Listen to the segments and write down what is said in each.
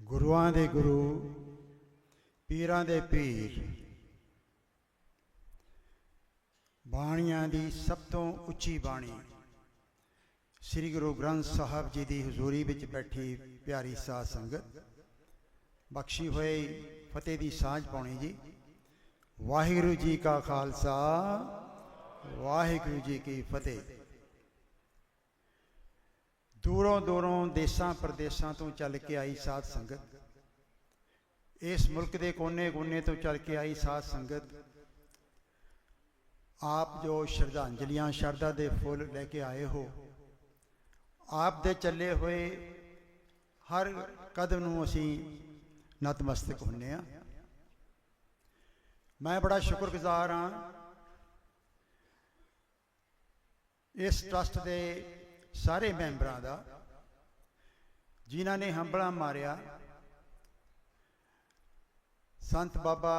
ਗੁਰੂਆਂ ਦੇ ਗੁਰੂ, ਪੀਰਾਂ ਦੇ ਪੀਰ। ਬਾਣੀਆਂ ਦੀ ਸਭ ਤੋਂ ਉੱਚੀ ਬਾਣੀ। ਸ੍ਰੀ ਗੁਰੂ ਗ੍ਰੰਥ ਸਾਹਿਬ ਜੀ ਦੀ ਹਜ਼ੂਰੀ ਵਿੱਚ ਬੈਠੀ ਪਿਆਰੀ ਸਾਧ ਸੰਗਤ, ਬਖਸ਼ੀ ਹੋਏ ਫਤਿਹ ਦੀ ਸਾਂਝ ਪਾਉਣੀ ਜੀ। ਵਾਹਿਗੁਰੂ ਜੀ ਕਾ ਖਾਲਸਾ, ਵਾਹਿਗੁਰੂ ਜੀ ਕੀ ਫਤਿਹ। ਦੂਰੋਂ ਦੂਰੋਂ ਦੇਸ਼ਾਂ ਪ੍ਰਦੇਸ਼ਾਂ ਤੋਂ ਚੱਲ ਕੇ ਆਈ ਸਾਧ ਸੰਗਤ। ਇਸ ਮੁਲਕ ਦੇ ਕੋਨੇ-ਕੋਨੇ ਤੋਂ ਚੱਲ ਕੇ ਆਈ ਸਾਧ ਸੰਗਤ। ਆਪ ਜੋ ਸ਼ਰਧਾਂਜਲੀਆਂ, ਸ਼ਰਧਾ ਦੇ ਫੁੱਲ ਲੈ ਕੇ ਆਏ ਹੋ, ਆਪ ਦੇ ਚੱਲੇ ਹੋਏ ਹਰ ਕਦਮ ਨੂੰ ਅਸੀਂ ਨਤਮਸਤਕ ਹੁੰਨੇ ਆ ਮੈਂ ਬੜਾ ਸ਼ੁਕਰਗੁਜ਼ਾਰ ਹਾਂ। ਇਸ ਟਰਸਟ ਦੇ ਸਾਰੇ ਮੈਂਬਰਾਂ ਦਾ, ਜਿਨ੍ਹਾਂ ਨੇ ਹੰਬਲਾ ਮਾਰਿਆ। ਸੰਤ ਬਾਬਾ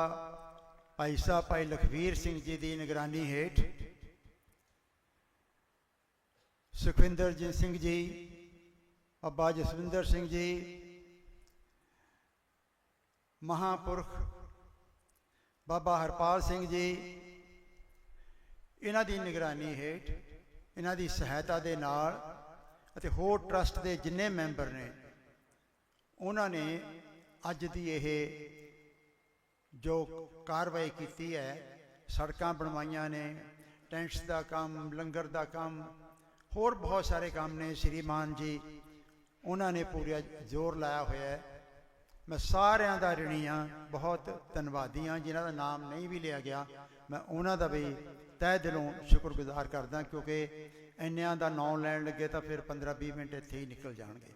ਭਾਈ ਸਾਹਿਬ, ਭਾਈ ਲਖਵੀਰ ਸਿੰਘ ਜੀ ਦੀ ਨਿਗਰਾਨੀ ਹੇਠ ਸੁਖਵਿੰਦਰ ਜੀ ਸਿੰਘ ਜੀ, ਅੱਬਾ ਜਸਵਿੰਦਰ ਸਿੰਘ ਜੀ, ਮਹਾਪੁਰਖ ਬਾਬਾ ਹਰਪਾਲ ਸਿੰਘ ਜੀ, ਇਹਨਾਂ ਦੀ ਨਿਗਰਾਨੀ ਹੇਠ ਇਹਨਾਂ ਦੀ ਸਹਾਇਤਾ ਦੇ ਨਾਲ ਅਤੇ ਹੋਰ ਟਰਸਟ ਦੇ ਜਿੰਨੇ ਮੈਂਬਰ ਨੇ, ਉਹਨਾਂ ਨੇ ਅੱਜ ਦੀ ਇਹ ਜੋ ਕਾਰਵਾਈ ਕੀਤੀ ਹੈ, ਸੜਕਾਂ ਬਣਵਾਈਆਂ ਨੇ, ਟੈਂਟਸ ਦਾ ਕੰਮ, ਲੰਗਰ ਦਾ ਕੰਮ, ਹੋਰ ਬਹੁਤ ਸਾਰੇ ਕੰਮ ਨੇ, ਸ਼੍ਰੀਮਾਨ ਜੀ, ਉਹਨਾਂ ਨੇ ਪੂਰਾ ਜ਼ੋਰ ਲਾਇਆ ਹੋਇਆ ਹੈ। ਮੈਂ ਸਾਰਿਆਂ ਦਾ ਰਿਣੀ ਹਾਂ ਬਹੁਤ ਧੰਨਵਾਦੀ ਹਾਂ, ਜਿਨ੍ਹਾਂ ਦਾ ਨਾਮ ਨਹੀਂ ਵੀ ਲਿਆ ਗਿਆ, ਮੈਂ ਉਹਨਾਂ ਦਾ ਵੀ ਤਹਿ ਦਿਲੋਂ ਸ਼ੁਕਰਗੁਜ਼ਾਰ ਕਰਦਾ ਕਿਉਂਕਿ ਇੰਨਿਆਂ ਦਾ ਨਾਮ ਲੈਣ ਲੱਗੇ ਤਾਂ ਫਿਰ 15-20 ਮਿੰਟ ਇੱਥੇ ਹੀ ਨਿਕਲ ਜਾਣਗੇ।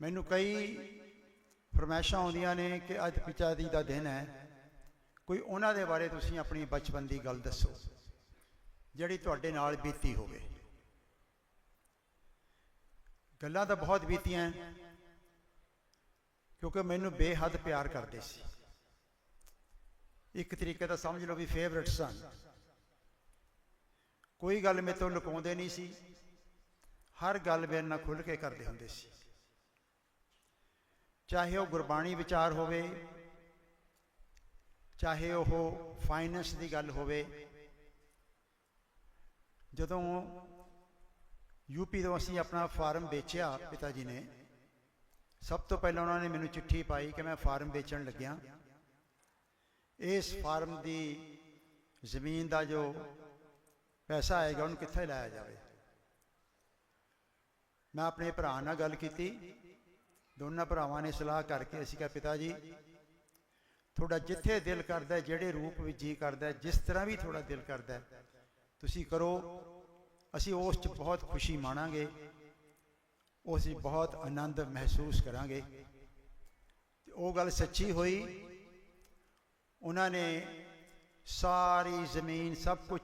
ਮੈਨੂੰ ਕਈ ਫਰਮਾਇਸ਼ਾਂ ਆਉਂਦੀਆਂ ਨੇ ਕਿ ਅੱਜ ਪਿਤਾ ਜੀ ਦਾ ਦਿਨ ਹੈ। ਕੋਈ ਉਹਨਾਂ ਦੇ ਬਾਰੇ ਤੁਸੀਂ ਆਪਣੀ ਬਚਪਨ ਦੀ ਗੱਲ ਦੱਸੋ, ਜਿਹੜੀ ਤੁਹਾਡੇ ਨਾਲ ਬੀਤੀ ਹੋਵੇ। ਗੱਲਾਂ ਤਾਂ ਬਹੁਤ ਬੀਤੀਆਂ, ਕਿਉਂਕਿ ਮੈਨੂੰ ਬੇਹੱਦ ਪਿਆਰ ਕਰਦੇ ਸੀ। ਇੱਕ ਤਰੀਕੇ ਦਾ ਸਮਝ ਲਓ ਵੀ ਫੇਵਰਿਟ ਸਨ ਕੋਈ ਗੱਲ ਮੇਰੇ ਤੋਂ ਲੁਕਾਉਂਦੇ ਨਹੀਂ ਸੀ। ਹਰ ਗੱਲ ਮੇਰੇ ਨਾਲ ਖੁੱਲ੍ਹ ਕੇ ਕਰਦੇ ਹੁੰਦੇ ਸੀ। ਚਾਹੇ ਉਹ ਗੁਰਬਾਣੀ ਵਿਚਾਰ ਹੋਵੇ, ਚਾਹੇ ਉਹ ਫਾਈਨੈਂਸ ਦੀ ਗੱਲ ਹੋਵੇ, ਜਦੋਂ ਯੂਪੀ ਤੋਂ ਅਸੀਂ ਆਪਣਾ ਫਾਰਮ ਵੇਚਿਆ ਪਿਤਾ ਜੀ ਨੇ, ਸਭ ਤੋਂ ਪਹਿਲਾਂ ਉਹਨਾਂ ਨੇ ਮੈਨੂੰ ਚਿੱਠੀ ਪਾਈ ਕਿ ਮੈਂ ਫਾਰਮ ਵੇਚਣ ਲੱਗਿਆ। ਇਸ ਫਾਰਮ ਦੀ ਜ਼ਮੀਨ ਦਾ ਜੋ ਪੈਸਾ ਆਏਗਾ, ਉਹਨੂੰ ਕਿੱਥੇ ਲਾਇਆ ਜਾਵੇ? ਮੈਂ ਆਪਣੇ ਭਰਾ ਨਾਲ ਗੱਲ ਕੀਤੀ। ਦੋਨਾਂ ਭਰਾਵਾਂ ਨੇ ਸਲਾਹ ਕਰਕੇ ਅਸੀਂ ਕਿਹਾ ਪਿਤਾ ਜੀ ਤੁਹਾਡਾ ਜਿੱਥੇ ਦਿਲ ਕਰਦਾ ਜਿਹੜੇ ਰੂਪ ਵਿੱਚ ਜੀ ਕਰਦਾ ਜਿਸ ਤਰ੍ਹਾਂ ਵੀ ਤੁਹਾਡਾ ਦਿਲ ਕਰਦਾ ਤੁਸੀਂ ਕਰੋ। ਅਸੀਂ ਉਸ 'ਚ ਬਹੁਤ ਖੁਸ਼ੀ ਮਾਣਾਂਗੇ। ਉਸ 'ਚ ਬਹੁਤ ਆਨੰਦ ਮਹਿਸੂਸ ਕਰਾਂਗੇ। ਤੇ ਉਹ ਗੱਲ ਸੱਚੀ ਹੋਈ। ਉਹਨਾਂ ਨੇ ਸਾਰੀ ਜ਼ਮੀਨ ਸਭ ਕੁਝ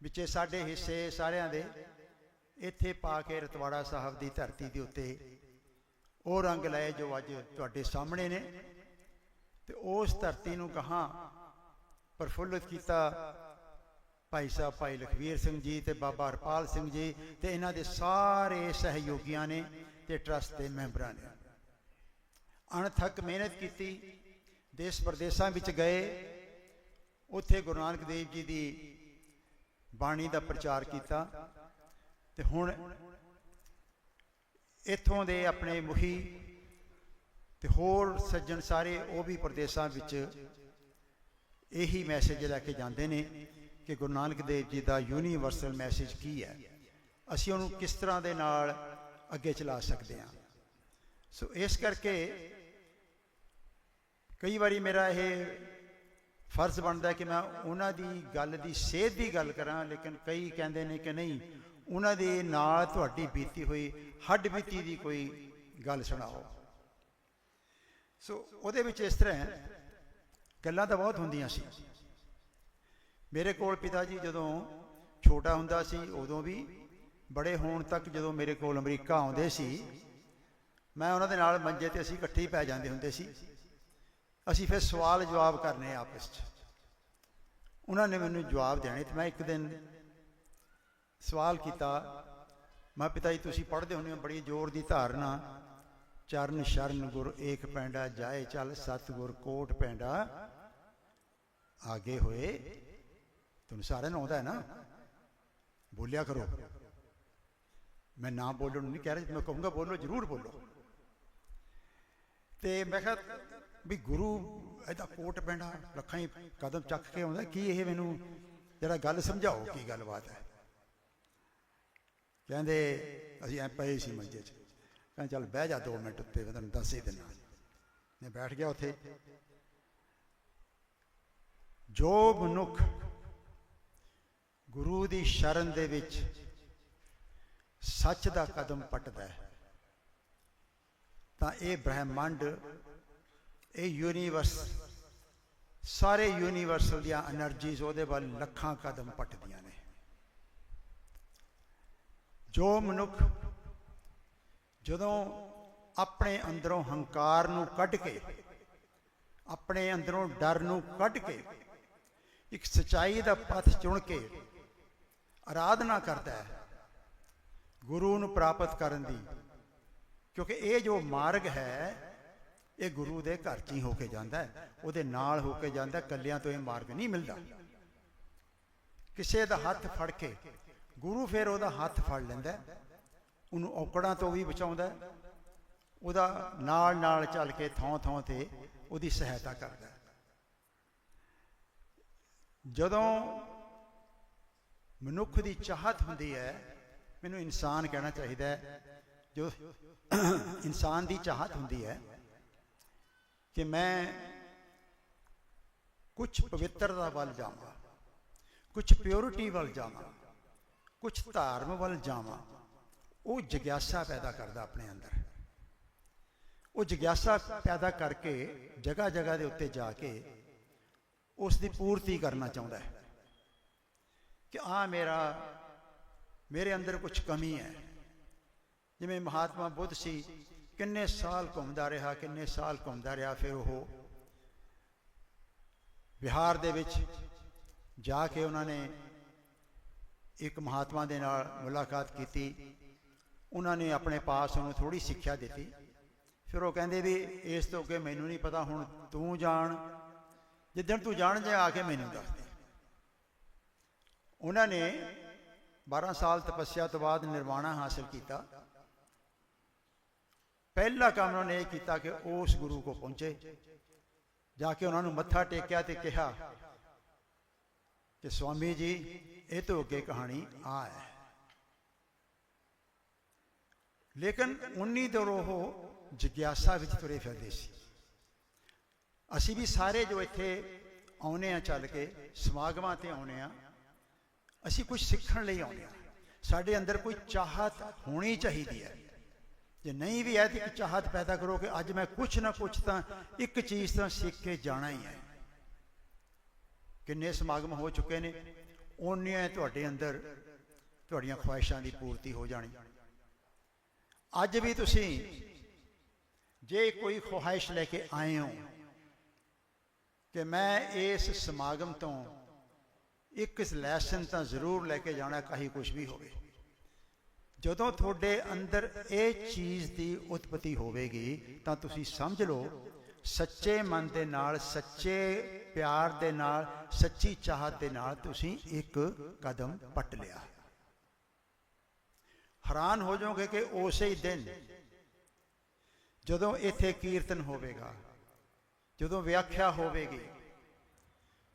ਵਿੱਚੇ ਸਾਡੇ ਹਿੱਸੇ ਸਾਰਿਆਂ ਦੇ ਇੱਥੇ ਪਾ ਕੇ ਰਤਵਾੜਾ ਸਾਹਿਬ ਦੀ ਧਰਤੀ ਦੇ ਉੱਤੇ ਉਹ ਰੰਗ ਲਏ ਜੋ ਅੱਜ ਤੁਹਾਡੇ ਸਾਹਮਣੇ ਨੇ ਤੇ ਉਸ ਧਰਤੀ ਨੂੰ ਕਹਾ ਪ੍ਰਫੁੱਲਤ ਕੀਤਾ ਭਾਈ ਸਾਹਿਬ ਭਾਈ ਲਖਵੀਰ ਸਿੰਘ ਜੀ ਤੇ ਬਾਬਾ ਹਰਪਾਲ ਸਿੰਘ ਜੀ ਤੇ ਇਹਨਾਂ ਦੇ ਸਾਰੇ ਸਹਿਯੋਗੀਆਂ ਨੇ ਤੇ ਟਰਸਟ ਦੇ ਮੈਂਬਰਾਂ ਨੇ। ਅਣਥੱਕ ਮਿਹਨਤ ਕੀਤੀ ਦੇਸ਼ ਪ੍ਰਦੇਸ਼ਾਂ ਵਿੱਚ ਗਏ, ਉੱਥੇ ਗੁਰੂ ਨਾਨਕ ਦੇਵ ਜੀ ਦੀ ਬਾਣੀ ਦਾ ਪ੍ਰਚਾਰ ਕੀਤਾ। ਤੇ ਹੁਣ ਇੱਥੋਂ ਦੇ ਆਪਣੇ ਮੁਖੀ ਤੇ ਹੋਰ ਸੱਜਣ ਸਾਰੇ ਉਹ ਵੀ ਪ੍ਰਦੇਸ਼ਾਂ ਵਿੱਚ ਇਹੀ ਮੈਸੇਜ ਲੈ ਕੇ ਜਾਂਦੇ ਨੇ ਕਿ ਗੁਰੂ ਨਾਨਕ ਦੇਵ ਜੀ ਦਾ ਯੂਨੀਵਰਸਲ ਮੈਸੇਜ ਕੀ ਹੈ? ਅਸੀਂ ਉਹਨੂੰ ਕਿਸ ਤਰ੍ਹਾਂ ਦੇ ਨਾਲ ਅੱਗੇ ਚਲਾ ਸਕਦੇ ਹਾਂ? ਸੋ ਇਸ ਕਰਕੇ ਕਈ ਵਾਰੀ ਮੇਰਾ ਇਹ ਫਰਜ਼ ਬਣਦਾ ਕਿ ਮੈਂ ਉਹਨਾਂ ਦੀ ਗੱਲ ਦੀ ਸੇਧ ਦੀ ਗੱਲ ਕਰਾਂ, ਲੇਕਿਨ ਕਈ ਕਹਿੰਦੇ ਨੇ ਕਿ ਨਹੀਂ, ਉਹਨਾਂ ਦੇ ਨਾਲ ਤੁਹਾਡੀ ਬੀਤੀ ਹੋਈ, ਹੱਡ ਬੀਤੀ ਦੀ ਕੋਈ ਗੱਲ ਸੁਣਾਓ। ਸੋ ਉਹਦੇ ਵਿੱਚ ਇਸ ਤਰ੍ਹਾਂ ਗੱਲਾਂ ਤਾਂ ਬਹੁਤ ਹੁੰਦੀਆਂ ਸੀ। ਮੇਰੇ ਕੋਲ ਪਿਤਾ ਜੀ ਜਦੋਂ ਛੋਟਾ ਹੁੰਦਾ ਸੀ, ਉਦੋਂ ਵੀ ਬੜੇ ਹੋਣ ਤੱਕ ਜਦੋਂ ਮੇਰੇ ਕੋਲ ਅਮਰੀਕਾ ਆਉਂਦੇ ਸੀ, ਮੈਂ ਉਹਨਾਂ ਦੇ ਨਾਲ ਮੰਜੇ ਤੇ ਅਸੀਂ ਇਕੱਠੇ ਹੀ ਪੈ ਜਾਂਦੇ ਹੁੰਦੇ ਸੀ। ਅਸੀਂ ਫਿਰ ਸਵਾਲ ਜਵਾਬ ਕਰਨੇ ਆਪਸ 'ਚ। ਉਹਨਾਂ ਨੇ ਮੈਨੂੰ ਜਵਾਬ ਦੇਣੇ ਤੇ ਮੈਂ ਇੱਕ ਦਿਨ ਸਵਾਲ ਕੀਤਾ, ਮੈਂ ਪਿਤਾ ਜੀ, ਤੁਸੀਂ ਪੜ੍ਹਦੇ ਹੁੰਦੇ ਹੋ, ਬੜੀ ਜ਼ੋਰ ਦੀ ਧਾਰਨਾ। ਚਰਨ ਸ਼ਰਨ ਗੁਰ ਏਕ ਪੈਂਡਾ ਜਾਏ ਚੱਲ ਸਤ ਗੁਰ ਕੋਟ ਪੈਂਡਾ ਆਗੇ ਹੋਏ। ਤੁਹਾਨੂੰ ਸਾਰਿਆਂ ਨੂੰ ਆਉਂਦਾ ਹੈ ਨਾ? ਬੋਲਿਆ ਕਰੋ। ਮੈਂ ਨਾ ਬੋਲਣ ਨੂੰ ਨਹੀਂ ਕਹਿ ਰਿਹਾ, ਮੈਂ ਕਹੂੰਗਾ, ਬੋਲੋ, ਜਰੂਰ ਬੋਲੋ। ਤੇ ਮੈਂ ਕਿਹਾ ਵੀ ਗੁਰੂ ਇਹਦਾ ਕੋਟ ਪੈਣਾ ਲੱਖਾਂ ਹੀ ਕਦਮ ਚੱਕ ਕੇ ਆਉਂਦਾ, ਕੀ ਇਹ ਮੈਨੂੰ ਜਿਹੜਾ ਗੱਲ ਸਮਝਾਓ, ਕੀ ਗੱਲਬਾਤ ਹੈ? ਕਹਿੰਦੇ, ਅਸੀਂ ਐ ਪਏ ਸੀ ਮੰਜੇ 'ਚ। ਕਹਿੰਦੇ ਚੱਲ ਬਹਿ ਜਾ 2 ਮਿੰਟ ਉੱਤੇ, ਮੈਂ ਤੈਨੂੰ ਦੱਸ ਹੀ ਦਿੰਦਾ। ਮੈਂ ਬੈਠ ਗਿਆ ਉੱਥੇ। ਜੋ ਮਨੁੱਖ ਗੁਰੂ ਦੀ ਸ਼ਰਨ ਦੇ ਵਿੱਚ ਸੱਚ ਦਾ ਕਦਮ ਪਟਦਾ ਹੈ, ਤਾਂ ਇਹ ਬ੍ਰਹਿਮੰਡ ਇਹ ਯੂਨੀਵਰਸ ਸਾਰੇ ਯੂਨੀਵਰਸਲ ਦੀਆਂ એનર્ਜੀਜ਼ ਉਹਦੇ ਵੱਲ ਲੱਖਾਂ ਕਦਮ ਪੱਟਦੀਆਂ ਨੇ। ਜੋ ਮਨੁੱਖ ਜਦੋਂ ਆਪਣੇ ਅੰਦਰੋਂ ਹੰਕਾਰ ਨੂੰ ਕੱਢ ਕੇ, ਆਪਣੇ ਅੰਦਰੋਂ ਡਰ ਨੂੰ ਕੱਢ ਕੇ, ਇੱਕ ਸਚਾਈ ਦਾ ਪਥ ਚੁਣ ਕੇ ਆਰਾਧਨਾ ਕਰਦਾ ਹੈ, ਗੁਰੂ ਨੂੰ ਪ੍ਰਾਪਤ ਕਰਨ ਦੀ, ਕਿਉਂਕਿ ਇਹ ਜੋ ਮਾਰਗ ਹੈ ਇਹ ਗੁਰੂ ਦੇ ਘਰ 'ਚ ਹੀ ਹੋ ਕੇ ਜਾਂਦਾ ਉਹਦੇ ਨਾਲ ਹੋ ਕੇ ਜਾਂਦਾ ਹੈ, ਇਕੱਲਿਆਂ ਤੋਂ ਇਹ ਮਾਰਗ ਨਹੀਂ ਮਿਲਦਾ। ਕਿਸੇ ਦਾ ਹੱਥ ਫੜ ਕੇ ਗੁਰੂ ਫਿਰ ਉਹਦਾ ਹੱਥ ਫੜ ਲੈਂਦਾ ਉਹਨੂੰ ਔਕੜਾਂ ਤੋਂ ਵੀ ਬਚਾਉਂਦਾ ਉਹਦਾ ਨਾਲ ਨਾਲ ਚੱਲ ਕੇ ਥਾਂ ਥਾਂ ਤੇ ਉਹਦੀ ਸਹਾਇਤਾ ਕਰਦਾ ਜਦੋਂ ਮਨੁੱਖ ਦੀ ਚਾਹਤ ਹੁੰਦੀ ਹੈ ਮੈਨੂੰ ਇਨਸਾਨ ਕਹਿਣਾ ਚਾਹੀਦਾ ਹੈ ਜੋ ਇਨਸਾਨ ਦੀ ਚਾਹਤ ਹੁੰਦੀ ਹੈ ਕਿ ਮੈਂ ਕੁਝ ਪਵਿੱਤਰਤਾ ਵੱਲ ਜਾਵਾਂ ਕੁਝ ਪਿਓਰਿਟੀ ਵੱਲ ਜਾਵਾਂ ਕੁਝ ਧਾਰਮ ਵੱਲ ਜਾਵਾਂ, ਉਹ ਜਗਿਆਸਾ ਪੈਦਾ ਕਰਦਾ ਆਪਣੇ ਅੰਦਰ। ਉਹ ਜਗਿਆਸਾ ਪੈਦਾ ਕਰਕੇ ਜਗ੍ਹਾ ਜਗ੍ਹਾ ਦੇ ਉੱਤੇ ਜਾ ਕੇ ਉਸ ਦੀ ਪੂਰਤੀ ਕਰਨਾ ਚਾਹੁੰਦਾ ਹੈ ਕਿ ਆ ਮੇਰਾ, ਮੇਰੇ ਅੰਦਰ ਕੁਝ ਕਮੀ ਹੈ। ਜਿਵੇਂ ਮਹਾਤਮਾ ਬੁੱਧ ਸੀ ਕਿੰਨੇ ਸਾਲ ਘੁੰਮਦਾ ਰਿਹਾ, ਕਿੰਨੇ ਸਾਲ ਘੁੰਮਦਾ ਰਿਹਾ, ਫਿਰ ਉਹ ਬਿਹਾਰ ਦੇ ਵਿੱਚ ਜਾ ਕੇ ਉਹਨਾਂ ਨੇ ਇੱਕ ਮਹਾਤਮਾ ਦੇ ਨਾਲ ਮੁਲਾਕਾਤ ਕੀਤੀ। ਉਹਨਾਂ ਨੇ ਆਪਣੇ ਪਾਸ ਨੂੰ ਥੋੜੀ ਸਿੱਖਿਆ ਦਿੱਤੀ। ਫਿਰ ਉਹ ਕਹਿੰਦੇ ਵੀ ਇਸ ਤੋਂ ਅੱਗੇ ਮੈਨੂੰ ਨਹੀਂ ਪਤਾ, ਹੁਣ ਤੂੰ ਜਾਣ, ਜਿੱਦਣ ਤੂੰ ਜਾਣ ਜੇ ਆ ਕੇ ਮੈਨੂੰ ਦੱਸ ਦੇ। ਉਹਨਾਂ ਨੇ 12 ਸਾਲ ਤਪੱਸਿਆ ਤੋਂ ਬਾਅਦ ਨਿਰਵਾਣਾ ਹਾਸਲ ਕੀਤਾ। ਪਹਿਲਾ ਕੰਮ ਉਹਨਾਂ ਨੇ ਇਹ ਕੀਤਾ ਕਿ ਉਸ ਗੁਰੂ ਕੋ ਪਹੁੰਚੇ। ਜਾ ਕੇ ਉਹਨਾਂ ਨੂੰ ਮੱਥਾ ਟੇਕਿਆ ਤੇ ਕਿਹਾ ਕਿ ਸਵਾਮੀ ਜੀ, ਇਹ ਤੋਂ ਅੱਗੇ ਕਹਾਣੀ ਆ ਹੈ। ਲੇਕਿਨ ਉਨੀ ਦਰ ਉਹ ਜਿਗਿਆਸਾ ਵਿੱਚ ਤੁਰੇ ਫਿਰਦੇ ਸੀ। ਅਸੀਂ ਵੀ ਸਾਰੇ ਜੋ ਇੱਥੇ ਆਉਨੇ ਆ ਚੱਲ ਕੇ, ਸਮਾਗਮਾਂ ਤੇ ਆਉਨੇ ਆ ਅਸੀਂ ਕੁਝ ਸਿੱਖਣ ਲਈ ਆਉਂਦੇ ਆ ਸਾਡੇ ਅੰਦਰ ਕੋਈ ਚਾਹਤ ਹੋਣੀ ਚਾਹੀਦੀ ਹੈ। ਜੇ ਨਹੀਂ ਵੀ ਹੈ ਤੇ ਚਾਹਤ ਪੈਦਾ ਕਰੋ ਕਿ ਅੱਜ ਮੈਂ ਕੁਝ ਨਾ ਕੁਝ ਤਾਂ ਇੱਕ ਚੀਜ਼ ਤਾਂ ਸਿੱਖ ਕੇ ਜਾਣਾ ਹੀ ਹੈ। ਕਿੰਨੇ ਸਮਾਗਮ ਹੋ ਚੁੱਕੇ ਨੇ ਉਹਨੀਆਂ ਤੁਹਾਡੇ ਅੰਦਰ ਤੁਹਾਡੀਆਂ ਖੁਆਇਸ਼ਾਂ ਦੀ ਪੂਰਤੀ ਹੋ ਜਾਣੀ। ਅੱਜ ਵੀ ਤੁਸੀਂ ਜੇ ਕੋਈ ਖੁਆਇਸ਼ ਲੈ ਕੇ ਆਏ ਹੋ ਕਿ ਮੈਂ ਇਸ ਸਮਾਗਮ ਤੋਂ ਇੱਕ ਲੈਸਨ ਤਾਂ ਜ਼ਰੂਰ ਲੈ ਕੇ ਜਾਣਾ, ਕਾਹੀ ਕੁਝ ਵੀ ਹੋਵੇ। ਜਦੋਂ ਤੁਹਾਡੇ ਅੰਦਰ ਇਹ ਚੀਜ਼ ਦੀ ਉਤਪਤੀ ਹੋਵੇਗੀ, ਤਾਂ ਤੁਸੀਂ ਸਮਝ ਲਓ, ਸੱਚੇ ਮਨ ਦੇ ਨਾਲ, ਸੱਚੇ ਪਿਆਰ ਦੇ ਨਾਲ, ਸੱਚੀ ਚਾਹਤ ਦੇ ਨਾਲ ਤੁਸੀਂ ਇੱਕ ਕਦਮ ਪੱਟ ਲਿਆ। ਹੈਰਾਨ ਹੋ ਜਾਓਗੇ ਕਿ ਉਸੇ ਹੀ ਦਿਨ ਜਦੋਂ ਇੱਥੇ ਕੀਰਤਨ ਹੋਵੇਗਾ, ਜਦੋਂ ਵਿਆਖਿਆ ਹੋਵੇਗੀ,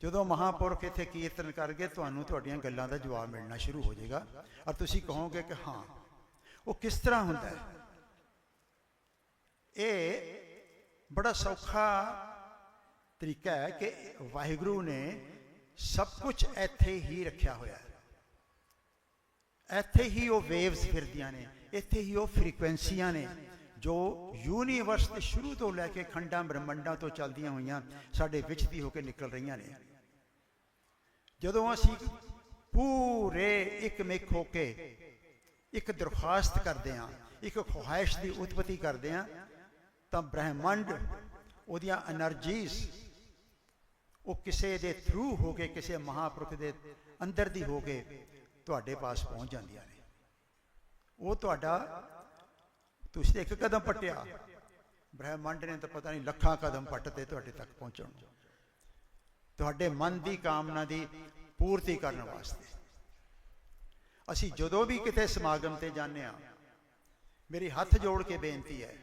ਜਦੋਂ ਮਹਾਪੁਰਖ ਇੱਥੇ ਕੀਰਤਨ ਕਰਗੇ ਤੁਹਾਨੂੰ ਤੁਹਾਡੀਆਂ ਗੱਲਾਂ ਦਾ ਜਵਾਬ ਮਿਲਣਾ ਸ਼ੁਰੂ ਹੋ ਜਾਏਗਾ। ਔਰ ਤੁਸੀਂ ਕਹੋਗੇ ਕਿ ਹਾਂ ਉਹ ਕਿਸ ਤਰ੍ਹਾਂ ਹੁੰਦਾ ਹੈ? ਇਹ ਬੜਾ ਸੌਖਾ ਤਰੀਕਾ ਹੈ ਕਿ ਵਾਹਿਗੁਰੂ ਨੇ ਸਭ ਕੁਝ ਇੱਥੇ ਹੀ ਰੱਖਿਆ ਹੋਇਆ ਹੈ। ਇੱਥੇ ਹੀ ਉਹ ਵੇਵਸ ਫਿਰਦੀਆਂ ਨੇ, ਇੱਥੇ ਹੀ ਉਹ ਫ੍ਰੀਕੁਐਂਸੀਆਂ ਨੇ ਜੋ ਯੂਨੀਵਰਸ ਦੇ ਸ਼ੁਰੂ ਤੋਂ ਲੈ ਕੇ ਖੰਡਾਂ, ਬ੍ਰਹਮੰਡਾਂ ਤੋਂ ਚੱਲਦੀਆਂ ਹੋਈਆਂ ਸਾਡੇ ਵਿੱਚ ਦੀ ਹੋ ਕੇ ਨਿਕਲ ਰਹੀਆਂ ਨੇ। ਜਦੋਂ ਅਸੀਂ ਪੂਰੇ ਇੱਕ ਮਿਕ ਹੋ ਕੇ ਇੱਕ ਦਰਖਾਸਤ ਕਰਦੇ ਹਾਂ, ਇੱਕ ਖੁਹਾਇਸ਼ ਦੀ ਉਤਪਤੀ ਕਰਦੇ ਹਾਂ, ਤਾਂ ਬ੍ਰਹਿਮੰਡ ਉਹਦੀਆਂ એનર્ਜੀਜ਼ ਉਹ ਕਿਸੇ ਦੇ ਥਰੂ ਹੋ ਕੇ, ਕਿਸੇ ਮਹਾਪੁਰਖ ਦੇ ਅੰਦਰ ਦੀ ਹੋ ਕੇ ਤੁਹਾਡੇ ਪਾਸ ਪਹੁੰਚ ਜਾਂਦੀਆਂ ਨੇ। ਉਹ ਤੁਹਾਡਾ ਤੁਸੀਂ ਇੱਕ ਕਦਮ ਪਟਿਆ, ਬ੍ਰਹਿਮੰਡ ਨੇ ਤਾਂ ਪਤਾ ਨਹੀਂ ਲੱਖਾਂ ਕਦਮ ਪੱਟਤੇ ਤੁਹਾਡੇ ਤੱਕ ਪਹੁੰਚਣ ਤੁਹਾਡੇ ਮਨ ਦੀ ਕਾਮਨਾ ਦੀ ਪੂਰਤੀ ਕਰਨ ਵਾਸਤੇ। ਅਸੀਂ ਜਦੋਂ ਵੀ ਕਿਤੇ ਸਮਾਗਮ ਤੇ ਜਾਂਦੇ ਆ ਮੇਰੀ ਹੱਥ ਜੋੜ ਕੇ ਬੇਨਤੀ ਹੈ,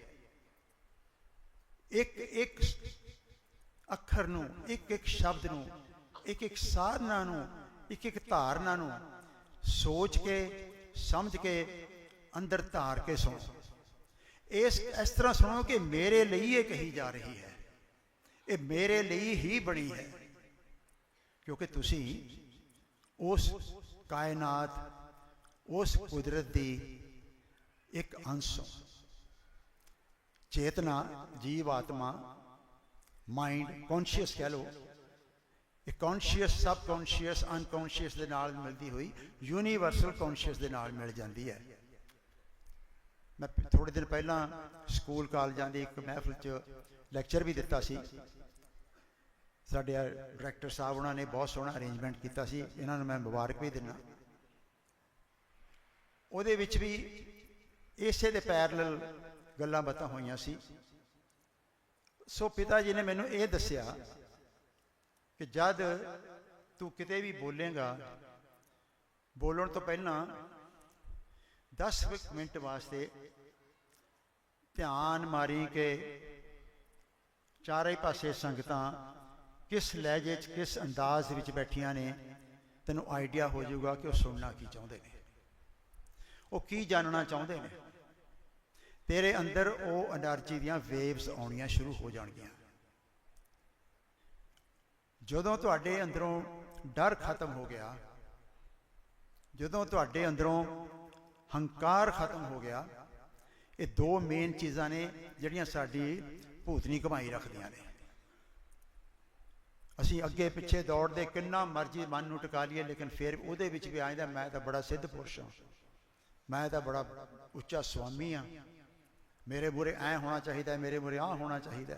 ਇੱਕ ਇੱਕ ਅੱਖਰ ਨੂੰ, ਇੱਕ ਇੱਕ ਸ਼ਬਦ ਨੂੰ, ਇੱਕ ਇੱਕ ਸਾਧਨਾ ਨੂੰ, ਇੱਕ ਇੱਕ ਧਾਰਨਾ ਨੂੰ ਸੋਚ ਕੇ, ਸਮਝ ਕੇ, ਅੰਦਰ ਧਾਰ ਕੇ ਸੁਣੋ। ਇਸ ਇਸ ਤਰ੍ਹਾਂ ਸੁਣੋ ਕਿ ਮੇਰੇ ਲਈ ਇਹ ਕਹੀ ਜਾ ਰਹੀ ਹੈ। ਇਹ ਮੇਰੇ ਲਈ ਹੀ ਬਣੀ ਹੈ। ਕਿਉਂਕਿ ਤੁਸੀਂ ਉਸ ਕਾਇਨਾਤ ਉਸ ਕੁਦਰਤ ਦੀ ਇੱਕ ਅੰਸ਼ ਹੋ। ਚੇਤਨਾ, ਜੀਵ, ਆਤਮਾ ਮਾਈਂਡ ਕੌਨਸ਼ੀਅਸ ਕਹਿ ਲਓ, ਇਹ ਕੌਨਸ਼ੀਅਸ ਸਬ ਕੌਨਸ਼ੀਅਸ ਅਨਕੌਨਸ਼ੀਅਸ ਦੇ ਨਾਲ ਮਿਲਦੀ ਹੋਈ ਯੂਨੀਵਰਸਲ ਕੌਨਸ਼ੀਅਸ ਦੇ ਨਾਲ ਮਿਲ ਜਾਂਦੀ ਹੈ। ਮੈਂ ਥੋੜੇ ਦਿਨ ਪਹਿਲਾਂ ਸਕੂਲ ਕਾਲਜਾਂ ਦੀ ਇੱਕ ਮਹਿਫਲ 'ਚ ਲੈਕਚਰ ਵੀ ਦਿੱਤਾ ਸੀ। ਸਾਡੇ ਡਾਇਰੈਕਟਰ ਸਾਹਿਬ ਉਹਨਾਂ ਨੇ ਬਹੁਤ ਸੋਹਣਾ ਅਰੇਂਜਮੈਂਟ ਕੀਤਾ ਸੀ। ਇਹਨਾਂ ਨੂੰ ਮੈਂ ਮੁਬਾਰਕ ਵੀ ਦਿੰਦਾ। ਉਹਦੇ ਵਿੱਚ ਵੀ ਇਸੇ ਦੇ ਪੈਰਲਲ ਗੱਲਾਂ ਬਾਤਾਂ ਹੋਈਆਂ ਸੀ। ਸੋ ਪਿਤਾ ਜੀ ਨੇ ਮੈਨੂੰ ਇਹ ਦੱਸਿਆ ਕਿ ਜਦ ਤੂੰ ਕਿਤੇ ਵੀ ਬੋਲੇਗਾ, ਬੋਲਣ ਤੋਂ ਪਹਿਲਾਂ 10 ਮਿੰਟ ਵਾਸਤੇ ਧਿਆਨ ਮਾਰੀ ਕਿ ਚਾਰੇ ਪਾਸੇ ਸੰਗਤਾਂ ਕਿਸ ਲਹਿਜੇ 'ਚ, ਕਿਸ ਅੰਦਾਜ਼ ਵਿੱਚ ਬੈਠੀਆਂ ਨੇ, ਤੈਨੂੰ ਆਈਡੀਆ ਹੋ ਜਾਊਗਾ ਕਿ ਉਹ ਸੁਣਨਾ ਕੀ ਚਾਹੁੰਦੇ ਨੇ। ਉਹ ਕੀ ਜਾਣਨਾ ਚਾਹੁੰਦੇ ਨੇ? ਤੇਰੇ ਅੰਦਰ ਉਹ એનર્ਜੀ ਦੀਆਂ ਵੇਵਸ ਆਉਣੀਆਂ ਸ਼ੁਰੂ ਹੋ ਜਾਣਗੀਆਂ। ਜਦੋਂ ਤੁਹਾਡੇ ਅੰਦਰੋਂ ਡਰ ਖਤਮ ਹੋ ਗਿਆ, ਜਦੋਂ ਤੁਹਾਡੇ ਅੰਦਰੋਂ ਹੰਕਾਰ ਖਤਮ ਹੋ ਗਿਆ, ਇਹ ਦੋ ਮੇਨ ਚੀਜ਼ਾਂ ਨੇ ਜਿਹੜੀਆਂ ਸਾਡੀ ਭੂਤਨੀ ਕਮਾਈ ਰੱਖਦੀਆਂ ਨੇ। ਅਸੀਂ ਅੱਗੇ ਪਿੱਛੇ ਦੌੜਦੇ ਕਿੰਨਾ ਮਰਜ਼ੀ ਮਨ ਨੂੰ ਟਿਕਾ ਲਈਏ, ਲੇਕਿਨ ਫਿਰ ਉਹਦੇ ਵਿੱਚ ਵੀ ਆ ਜਾਂਦਾ, ਮੈਂ ਤਾਂ ਬੜਾ ਸਿੱਧ ਪੁਰਸ਼ ਹਾਂ। ਮੈਂ ਤਾਂ ਬੜਾ ਉੱਚਾ ਸੁਆਮੀ ਹਾਂ ਮੇਰੇ ਬੁਰੇ ਐ ਹੋਣਾ ਚਾਹੀਦਾ, ਮੇਰੇ ਬੁਰੇ ਆ ਹੋਣਾ ਚਾਹੀਦਾ।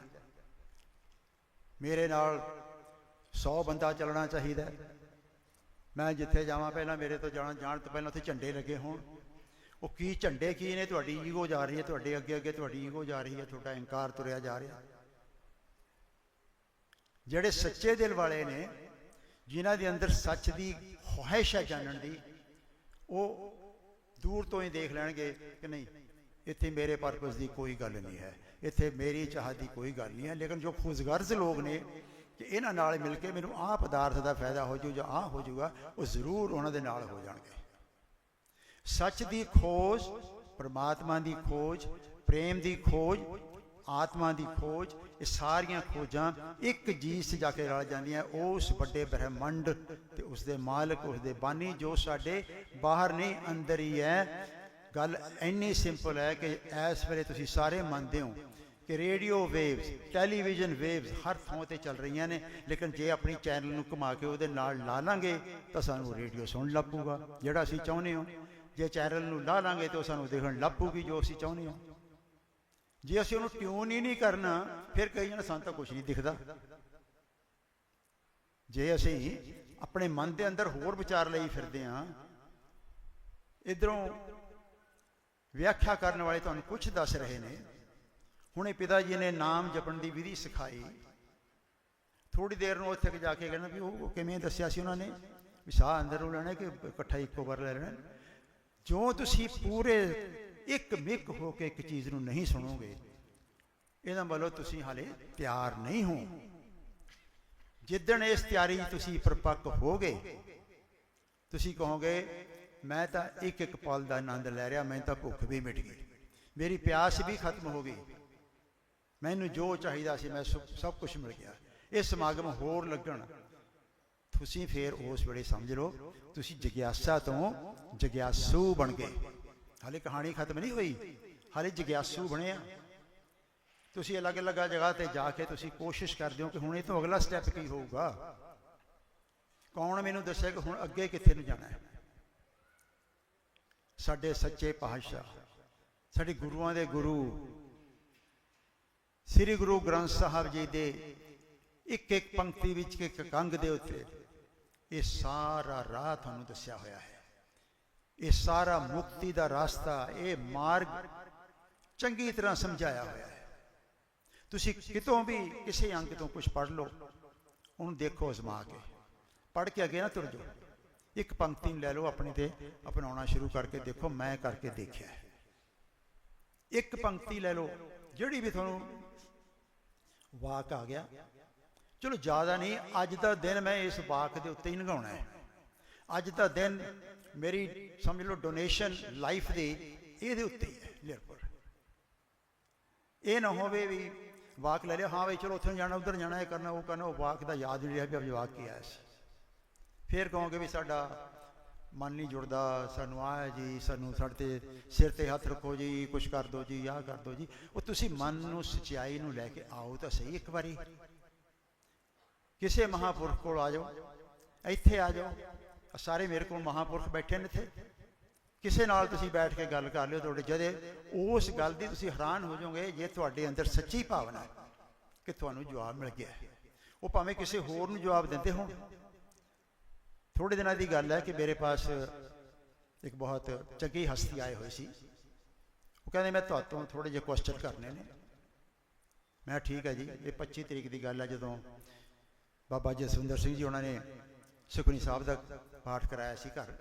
ਮੇਰੇ ਨਾਲ 100 ਬੰਦਾ ਚੱਲਣਾ ਚਾਹੀਦਾ। ਮੈਂ ਜਿੱਥੇ ਜਾਵਾਂ ਪਹਿਲਾਂ ਮੇਰੇ ਤੋਂ ਜਾਣ ਜਾਣ ਤੋਂ ਪਹਿਲਾਂ ਉੱਥੇ ਝੰਡੇ ਲੱਗੇ ਹੋਣ। ਉਹ ਕੀ ਝੰਡੇ ਕੀ ਨੇ? ਤੁਹਾਡੀ ਈਗੋ ਜਾ ਰਹੀ ਹੈ, ਤੁਹਾਡੇ ਅੱਗੇ ਅੱਗੇ ਤੁਹਾਡੀ ਈਗੋ ਜਾ ਰਹੀ ਹੈ, ਤੁਹਾਡਾ ਇਨਕਾਰ ਤੁਰਿਆ ਜਾ ਰਿਹਾ। ਜਿਹੜੇ ਸੱਚੇ ਦਿਲ ਵਾਲੇ ਨੇ, ਜਿਨ੍ਹਾਂ ਦੇ ਅੰਦਰ ਸੱਚ ਦੀ ਖੁਆਇਸ਼ ਹੈ ਜਾਣਨ ਦੀ, ਉਹ ਦੂਰ ਤੋਂ ਹੀ ਦੇਖ ਲੈਣਗੇ ਕਿ ਨਹੀਂ, ਇੱਥੇ ਮੇਰੇ ਪਰਪਸ ਦੀ ਕੋਈ ਗੱਲ ਨਹੀਂ ਹੈ, ਇੱਥੇ ਮੇਰੀ ਚਾਹਤ ਦੀ ਕੋਈ ਗੱਲ ਨਹੀਂ ਹੈ। ਲੇਕਿਨ ਜੋ ਖੁਸ਼ਗਰਜ਼ ਲੋਕ ਨੇ ਕਿ ਇਹਨਾਂ ਨਾਲ ਮਿਲ ਕੇ ਮੈਨੂੰ ਆਹ ਪਦਾਰਥ ਦਾ ਫਾਇਦਾ ਹੋ ਜੂ ਜਾਂ ਆਹ ਹੋ ਜਾਊਗਾ ਉਹ ਜ਼ਰੂਰ ਉਹਨਾਂ ਦੇ ਨਾਲ ਹੋ ਜਾਣਗੇ। ਸੱਚ ਦੀ ਖੋਜ, ਪਰਮਾਤਮਾ ਦੀ ਖੋਜ, ਪ੍ਰੇਮ ਦੀ ਖੋਜ ਆਤਮਾ ਦੀ ਖੋਜ, ਇਹ ਸਾਰੀਆਂ ਖੋਜਾਂ ਇੱਕ ਜੀ 'ਚ ਜਾ ਕੇ ਰਲ ਜਾਂਦੀਆਂ। ਉਸ ਵੱਡੇ ਬ੍ਰਹਿਮੰਡ ਤੇ ਉਸ ਦੇ ਮਾਲਕ ਉਸ ਦੇ ਬਾਨੀ ਜੋ ਸਾਡੇ ਬਾਹਰ ਨਹੀਂ, ਅੰਦਰ ਹੀ ਹੈ। ਗੱਲ ਇੰਨੀ ਸਿੰਪਲ ਹੈ ਕਿ ਇਸ ਵੇਲੇ ਤੁਸੀਂ ਸਾਰੇ ਮੰਨਦੇ ਹੋ ਕਿ ਰੇਡੀਓ ਵੇਵਸ ਟੈਲੀਵਿਜ਼ਨ ਵੇਵਸ ਹਰ ਥਾਂ ਤੇ ਚੱਲ ਰਹੀਆਂ ਨੇ, ਲੇਕਿਨ ਜੇ ਆਪਣੀ ਚੈਨਲ ਨੂੰ ਘੁਮਾ ਕੇ ਉਹਦੇ ਨਾਲ ਲਾ ਲਾਂਗੇ, ਤਾਂ ਸਾਨੂੰ ਰੇਡੀਓ ਸੁਣਨ ਲੱਭੂਗਾ ਜਿਹੜਾ ਅਸੀਂ ਚਾਹੁੰਦੇ ਹਾਂ। ਜੇ ਚੈਨਲ ਨੂੰ ਲਾ ਲਾਂਗੇ, ਤਾਂ ਉਹ ਸਾਨੂੰ ਦੇਖਣ ਲੱਭੂਗੀ ਜੋ ਅਸੀਂ ਚਾਹੁੰਦੇ ਹਾਂ। ਜੇ ਅਸੀਂ ਉਹਨੂੰ ਟਿਊਨ ਹੀ ਨਹੀਂ ਕਰਨਾ, ਫਿਰ ਕਈ ਜਣ ਸਾਨੂੰ ਤਾਂ ਕੁਝ ਨਹੀਂ ਦਿਖਦਾ। ਜੇ ਅਸੀਂ ਆਪਣੇ ਮਨ ਦੇ ਅੰਦਰ ਹੋਰ ਵਿਚਾਰ ਲਈ ਫਿਰਦੇ ਹਾਂ, ਇਧਰੋਂ ਵਿਆਖਿਆ ਕਰਨ ਵਾਲੇ ਤੁਹਾਨੂੰ ਕੁਝ ਦੱਸ ਰਹੇ ਨੇ। ਹੁਣੇ ਪਿਤਾ ਜੀ ਨੇ ਨਾਮ ਜਪਣ ਦੀ ਵਿਧੀ ਸਿਖਾਈ। ਥੋੜੀ ਦੇਰ ਨੂੰ ਉੱਥੇ ਜਾ ਕੇ ਕਹਿਣਾ ਵੀ ਉਹ ਕਿਵੇਂ ਦੱਸਿਆ ਸੀ ਉਹਨਾਂ ਨੇ? ਵੀ ਸਾਹ ਅੰਦਰ ਲੈਣਾ ਕਿ ਇਕੱਠਾ ਇੱਕੋ ਵਾਰ ਲੈ ਲੈਣਾ? ਜੋ ਤੁਸੀਂ ਪੂਰੇ ਇੱਕ ਮਿੱਕ ਹੋ ਕੇ ਇੱਕ ਚੀਜ਼ ਨੂੰ ਨਹੀਂ ਸੁਣੋਗੇ। ਇਹਦਾ ਮਤਲਬ ਤੁਸੀਂ ਹਾਲੇ ਤਿਆਰ ਨਹੀਂ ਹੋ। ਜਿੱਦਣ ਇਸ ਤਿਆਰੀ ਤੁਸੀਂ ਪਰਪੱਕ ਹੋਗੇ ਤੁਸੀਂ ਕਹੋਗੇ, ਮੈਂ ਤਾਂ ਇੱਕ ਇੱਕ ਪਲ ਦਾ ਆਨੰਦ ਲੈ ਰਿਹਾ ਮੈਂ ਤਾਂ ਭੁੱਖ ਵੀ ਮਿਟ ਗਈ। ਮੇਰੀ ਪਿਆਸ ਵੀ ਖਤਮ ਹੋ ਗਈ। ਮੈਨੂੰ ਜੋ ਚਾਹੀਦਾ ਸੀ, ਮੈਂ ਸਭ ਕੁਝ ਮਿਲ ਗਿਆ। ਇਹ ਸਮਾਗਮ ਹੋਰ ਲੱਗਣ। ਤੁਸੀਂ ਫੇਰ ਉਸ ਵੇਲੇ ਸਮਝ ਲਓ, ਤੁਸੀਂ ਜਗਿਆਸਾ ਤੋਂ ਜਗਿਆਸੂ ਬਣ ਗਏ। ਹਾਲੇ ਕਹਾਣੀ ਖਤਮ ਨਹੀਂ ਹੋਈ, ਹਾਲੇ ਜਗਿਆਸੂ ਬਣਿਆ। ਤੁਸੀਂ ਅਲੱਗ-ਅਲੱਗ ਜਗ੍ਹਾ ਤੇ ਜਾ ਕੇ ਤੁਸੀਂ ਕੋਸ਼ਿਸ਼ ਕਰਦੇ ਹੋ ਕਿ ਹੁਣ ਇਹ ਤੋਂ ਅਗਲਾ ਸਟੈਪ ਕੀ ਹੋਊਗਾ। ਕੌਣ ਮੈਨੂੰ ਦੱਸੇ ਕਿ ਹੁਣ ਅੱਗੇ ਕਿੱਥੇ ਨੂੰ ਜਾਣਾ ਹੈ? ਸਾਡੇ ਸੱਚੇ ਪਾਤਸ਼ਾਹ, ਸਾਡੇ ਗੁਰੂਆਂ ਦੇ ਗੁਰੂ, ਸ੍ਰੀ ਗੁਰੂ ਗ੍ਰੰਥ ਸਾਹਿਬ ਜੀ ਦੇ ਇੱਕ ਇੱਕ ਪੰਕਤੀ ਵਿੱਚ ਇੱਕ ਕੰਗ ਦੇ ਉੱਤੇ ਇਹ ਸਾਰਾ ਰਾਹ ਤੁਹਾਨੂੰ ਦੱਸਿਆ ਹੋਇਆ ਹੈ। ਇਹ ਸਾਰਾ ਮੁਕਤੀ ਦਾ ਰਸਤਾ, ਇਹ ਮਾਰਗ ਚੰਗੀ ਤਰ੍ਹਾਂ ਸਮਝਾਇਆ ਹੋਇਆ ਹੈ। ਤੁਸੀਂ ਕਿਤੋਂ ਵੀ ਕਿਸੇ ਅੰਗ ਤੋਂ ਕੁਝ ਪੜ੍ਹ ਲਓ, ਉਹਨੂੰ ਦੇਖੋ ਅਜ਼ਮਾ ਕੇ ਪੜ੍ਹ ਕੇ ਅੱਗੇ ਨਾ ਤੁਰ ਜਾਓ। ਇੱਕ ਪੰਕਤੀ ਨੂੰ ਲੈ ਲਓ ਆਪਣੇ ਤੇ, ਅਪਣਾਉਣਾ ਸ਼ੁਰੂ ਕਰਕੇ ਦੇਖੋ, ਮੈਂ ਕਰਕੇ ਦੇਖਿਆ ਇੱਕ ਪੰਕਤੀ ਲੈ ਲਓ, ਜਿਹੜੀ ਵੀ ਤੁਹਾਨੂੰ ਵਾਕ ਆ ਗਿਆ। ਚਲੋ, ਜ਼ਿਆਦਾ ਨਹੀਂ, ਅੱਜ ਦਾ ਦਿਨ ਮੈਂ ਇਸ ਵਾਕ ਦੇ ਉੱਤੇ ਹੀ ਲੰਘਾਉਣਾ ਹੈ। ਅੱਜ ਦਾ ਦਿਨ ਮੇਰੀ ਸਮਝ ਲਓ ਡੋਨੇਸ਼ਨ ਲਾਈਫ ਦੀ ਇਹਦੇ ਉੱਤੇ ਹੀ ਹੈ ਨਿਰਭਰ ਇਹ ਨਾ ਹੋਵੇ ਵੀ ਵਾਕ ਲੈ ਲਿਆ, ਹਾਂ ਵੀ ਚਲੋ ਉੱਥੇ ਜਾਣਾ, ਉਧਰ ਜਾਣਾ, ਇਹ ਕਰਨਾ, ਉਹ ਕਰਨਾ, ਉਹ ਵਾਕ ਦਾ ਯਾਦ ਨਹੀਂ ਰਿਹਾ ਵੀ ਅੱਜ ਵਾਕ ਕੀ ਆਇਆ ਸੀ। ਫਿਰ ਕਹੋਗੇ ਵੀ ਸਾਡਾ ਮਨ ਨਹੀਂ ਜੁੜਦਾ, ਸਾਨੂੰ ਆਹ ਹੈ ਜੀ, ਸਾਨੂੰ ਸਾਡੇ ਤੇ ਸਿਰ ਤੇ ਹੱਥ ਰੱਖੋ ਜੀ, ਕੁਛ ਕਰ ਦਿਓ ਜੀ, ਆਹ ਕਰ ਦਿਓ ਜੀ। ਉਹ ਤੁਸੀਂ ਮਨ ਨੂੰ, ਸਚਾਈ ਨੂੰ ਲੈ ਕੇ ਆਓ ਤਾਂ ਸਹੀ ਇੱਕ ਵਾਰੀ। ਕਿਸੇ ਮਹਾਪੁਰਖ ਕੋਲ ਆ ਜਾਓ, ਇੱਥੇ ਆ ਜਾਓ ਸਾਰੇ ਮੇਰੇ ਕੋਲ ਮਹਾਪੁਰਖ ਬੈਠੇ ਨੇ ਇੱਥੇ। ਕਿਸੇ ਨਾਲ ਤੁਸੀਂ ਬੈਠ ਕੇ ਗੱਲ ਕਰ ਲਿਓ ਤੁਹਾਡੇ ਜਦੇ। ਉਸ ਗੱਲ ਦੀ ਤੁਸੀਂ ਹੈਰਾਨ ਹੋ ਜਾਓਗੇ ਜੇ ਤੁਹਾਡੇ ਅੰਦਰ ਸੱਚੀ ਭਾਵਨਾ ਹੈ ਕਿ ਤੁਹਾਨੂੰ ਜਵਾਬ ਮਿਲ ਗਿਆ ਉਹ ਭਾਵੇਂ ਕਿਸੇ ਹੋਰ ਨੂੰ ਜਵਾਬ ਦਿੰਦੇ ਹੋਣ। ਥੋੜੇ ਦਿਨਾਂ ਦੀ ਗੱਲ ਹੈ ਕਿ ਮੇਰੇ ਪਾਸ ਇੱਕ ਬਹੁਤ ਚੰਗੀ ਹਸਤੀ ਆਏ ਹੋਏ ਸੀ। ਉਹ ਕਹਿੰਦੇ, ਮੈਂ ਤੁਹਾਤੋਂ ਥੋੜੇ ਜਿਹੇ ਕੁਐਸਚਨ ਕਰਨੇ ਨੇ। ਮੈਂ ਠੀਕ ਹੈ ਜੀ, ਇਹ 25 ਤਰੀਕ ਦੀ ਗੱਲ ਹੈ ਜਦੋਂ ਬਾਬਾ ਜਸਵਿੰਦਰ ਸਿੰਘ ਜੀ ਉਹਨਾਂ ਨੇ ਸੁਖਨੀ ਸਾਹਿਬ ਦਾ ਪਾਠ ਕਰਾਇਆ ਸੀ ਘਰ।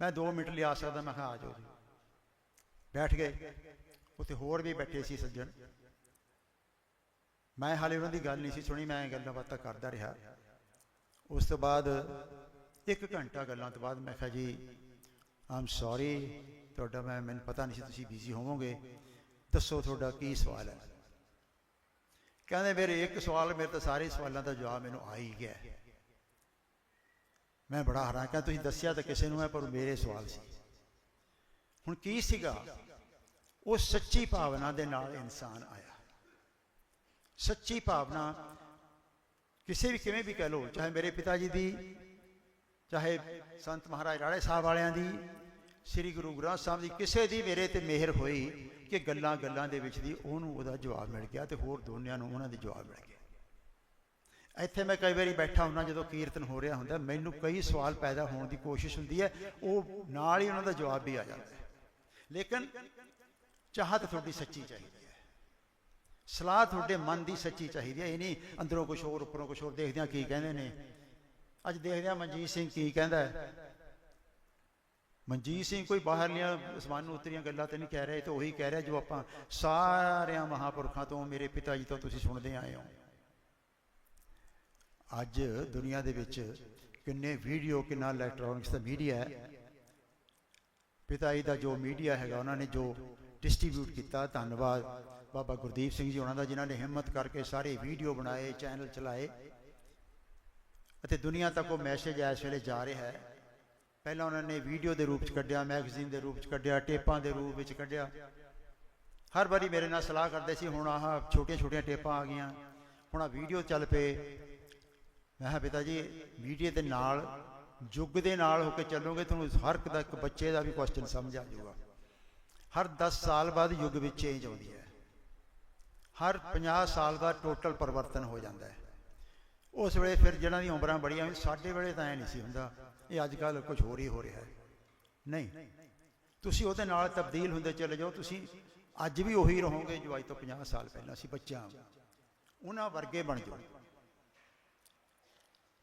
ਮੈਂ 2 ਮਿੰਟ ਲਈ ਆ ਸਕਦਾ, ਮੈਂ ਕਿਹਾ ਆ ਜਾਓ ਬੈਠ ਗਏ। ਉੱਥੇ ਹੋਰ ਵੀ ਬੈਠੇ ਸੀ ਸੱਜਣ। ਮੈਂ ਹਾਲੇ ਉਹਨਾਂ ਦੀ ਗੱਲ ਨਹੀਂ ਸੀ ਸੁਣੀ, ਮੈਂ ਗੱਲਾਂ ਬਾਤਾਂ ਕਰਦਾ ਰਿਹਾ। ਉਸ ਤੋਂ ਬਾਅਦ ਇੱਕ ਘੰਟਾ ਗੱਲਾਂ ਤੋਂ ਬਾਅਦ ਮੈਂ ਕਿਹਾ ਜੀ ਆਮ ਸੌਰੀ ਤੁਹਾਡਾ ਮੈਂ, ਮੈਨੂੰ ਪਤਾ ਨਹੀਂ ਸੀ ਤੁਸੀਂ ਬਿਜ਼ੀ ਹੋਵੋਗੇ। ਦੱਸੋ ਤੁਹਾਡਾ ਕੀ ਸਵਾਲ ਹੈ? ਕਹਿੰਦੇ ਮੇਰੇ ਇੱਕ ਸਵਾਲ ਮੇਰੇ ਤਾਂ ਸਾਰੇ ਸਵਾਲਾਂ ਦਾ ਜਵਾਬ ਮੈਨੂੰ ਆ ਹੀ ਗਿਆ। ਮੈਂ ਬੜਾ ਹੈਰਾਨ ਕਿ ਤੁਸੀਂ ਦੱਸਿਆ ਤਾਂ ਕਿਸੇ ਨੂੰ ਹੈ, ਪਰ ਮੇਰੇ ਸਵਾਲ ਸੀ। ਹੁਣ ਕੀ ਸੀਗਾ? ਉਹ ਸੱਚੀ ਭਾਵਨਾ ਦੇ ਨਾਲ ਇਨਸਾਨ ਆਇਆ। ਸੱਚੀ ਭਾਵਨਾ ਕਿਸੇ ਵੀ ਕਿਵੇਂ ਵੀ ਕਹਿ ਲਓ, ਚਾਹੇ ਮੇਰੇ ਪਿਤਾ ਜੀ ਦੀ, ਚਾਹੇ ਸੰਤ ਮਹਾਰਾਜ ਰਾੜੇ ਸਾਹਿਬ ਵਾਲਿਆਂ ਦੀ ਸ੍ਰੀ ਗੁਰੂ ਗ੍ਰੰਥ ਸਾਹਿਬ ਦੀ ਕਿਸੇ ਦੀ ਮੇਰੇ ਤੇ ਮਿਹਰ ਹੋਈ ਕਿ ਗੱਲਾਂ ਗੱਲਾਂ ਦੇ ਵਿੱਚ ਦੀ ਉਹਨੂੰ ਉਹਦਾ ਜਵਾਬ ਮਿਲ ਗਿਆ ਤੇ ਹੋਰ ਦੋਨਿਆਂ ਨੂੰ ਉਹਨਾਂ ਦੇ ਜਵਾਬ ਮਿਲ ਗਿਆ ਇੱਥੇ ਮੈਂ ਕਈ ਵਾਰੀ ਬੈਠਾ ਹੁੰਦਾ ਜਦੋਂ ਕੀਰਤਨ ਹੋ ਰਿਹਾ ਹੁੰਦਾ, ਮੈਨੂੰ ਕਈ ਸਵਾਲ ਪੈਦਾ ਹੋਣ ਦੀ ਕੋਸ਼ਿਸ਼ ਹੁੰਦੀ ਹੈ, ਉਹ ਨਾਲ ਹੀ ਉਹਨਾਂ ਦਾ ਜਵਾਬ ਵੀ ਆ ਜਾਂਦਾ ਹੈ। ਲੇਕਿਨ ਚਾਹਤ ਤੁਹਾਡੀ ਸੱਚੀ ਚਾਹੀਦੀ ਹੈ। ਸਲਾਹ ਤੁਹਾਡੇ ਮਨ ਦੀ ਸੱਚੀ ਚਾਹੀਦੀ ਹੈ, ਇਹ ਨਹੀਂ ਅੰਦਰੋਂ ਕੁਝ ਹੋਰ, ਉੱਪਰੋਂ ਕੁਝ ਹੋਰ ਦੇਖਦੇ ਆ ਕੀ ਕਹਿੰਦੇ ਨੇ। ਅੱਜ ਦੇਖਦੇ ਆ ਮਨਜੀਤ ਸਿੰਘ ਕੀ ਕਹਿੰਦਾ ਮਨਜੀਤ ਸਿੰਘ ਕੋਈ ਬਾਹਰਲੀਆਂ ਅਸਮਾਨ ਨੂੰ ਉਤਰੀਆਂ ਗੱਲਾਂ ਤੇ ਨਹੀਂ ਕਹਿ ਰਿਹਾ ਇਹ ਤਾਂ ਉਹੀ ਕਹਿ ਰਿਹਾ ਜੋ ਆਪਾਂ ਸਾਰਿਆਂ ਮਹਾਪੁਰਖਾਂ ਤੋਂ, ਮੇਰੇ ਪਿਤਾ ਜੀ ਤੋਂ ਤੁਸੀਂ ਸੁਣਦੇ ਆਏ ਹੋ। ਅੱਜ ਦੁਨੀਆ ਦੇ ਵਿੱਚ ਕਿੰਨੇ ਵੀਡੀਓ, ਕਿੰਨਾ ਇਲੈਕਟ੍ਰੋਨਿਕਸ ਦਾ ਮੀਡੀਆ ਹੈ। ਪਿਤਾ ਜੀ ਦਾ ਜੋ ਮੀਡੀਆ ਹੈਗਾ, ਉਹਨਾਂ ਨੇ ਜੋ ਡਿਸਟ੍ਰੀਬਿਊਟ ਕੀਤਾ, ਧੰਨਵਾਦ। ਬਾਬਾ ਗੁਰਦੀਪ ਸਿੰਘ ਜੀ ਉਹਨਾਂ ਦਾ, ਜਿਨ੍ਹਾਂ ਨੇ ਹਿੰਮਤ ਕਰਕੇ ਸਾਰੇ ਵੀਡੀਓ ਬਣਾਏ, ਚੈਨਲ ਚਲਾਏ। ਅਤੇ ਦੁਨੀਆ ਤੱਕ ਉਹ ਮੈਸੇਜ ਇਸ ਵੇਲੇ ਜਾ ਰਿਹਾ ਹੈ। ਪਹਿਲਾਂ ਉਹਨਾਂ ਨੇ ਵੀਡੀਓ ਦੇ ਰੂਪ ਚ ਕੱਢਿਆ, ਮੈਗਜ਼ੀਨ ਦੇ ਰੂਪ ਚ ਕੱਢਿਆ, ਟੇਪਾਂ ਦੇ ਰੂਪ ਵਿੱਚ ਕੱਢਿਆ। ਹਰ ਵਾਰੀ ਮੇਰੇ ਨਾਲ ਸਲਾਹ ਕਰਦੇ ਸੀ, ਹੁਣ ਆਹ ਛੋਟੀਆਂ ਛੋਟੀਆਂ ਟੇਪਾਂ ਆ ਗਈਆਂ। ਹੁਣ ਆ ਵੀਡੀਓ ਚੱਲ ਪਏ। ਮੈਂ ਕਿਹਾ, ਪਿਤਾ ਜੀ, ਮੀਡੀਆ ਦੇ ਨਾਲ, ਯੁੱਗ ਦੇ ਨਾਲ ਹੋ ਕੇ ਚੱਲੋਗੇ, ਤੁਹਾਨੂੰ ਹਰ ਇੱਕ ਦਾ ਇੱਕ ਬੱਚੇ ਦਾ ਵੀ ਕੁਐਸਚਨ ਸਮਝ ਆ ਜਾਊਗਾ। ਹਰ 10 ਸਾਲ ਬਾਅਦ ਯੁੱਗ ਵਿੱਚ ਚੇਂਜ ਆਉਂਦੀ ਹੈ। ਹਰ 50 ਸਾਲ ਦਾ ਟੋਟਲ ਪਰਿਵਰਤਨ ਹੋ ਜਾਂਦਾ ਹੈ। ਉਸ ਵੇਲੇ ਫਿਰ ਜਿਹਨਾਂ ਦੀਆਂ ਉਮਰਾਂ ਬੜੀਆਂ ਸਾਡੇ ਵੇਲੇ ਤਾਂ ਐ ਨਹੀਂ ਸੀ ਹੁੰਦਾ। ਇਹ ਅੱਜ ਕੱਲ ਕੁਝ ਹੋਰ ਹੀ ਹੋ ਰਿਹਾ ਹੈ। ਨਹੀਂ। ਤੁਸੀਂ ਉਹਦੇ ਨਾਲ ਤਬਦੀਲ ਹੁੰਦੇ ਚਲੇ ਜਾਓ। ਤੁਸੀਂ ਅੱਜ ਵੀ ਉਹੀ ਰਹੋਗੇ ਜੋ ਅੱਜ ਤੋਂ 50 ਸਾਲ ਪਹਿਲਾਂ ਸੀ, ਬੱਚਿਆਂ ਉਹਨਾਂ ਵਰਗੇ ਬਣ ਜਾਓ।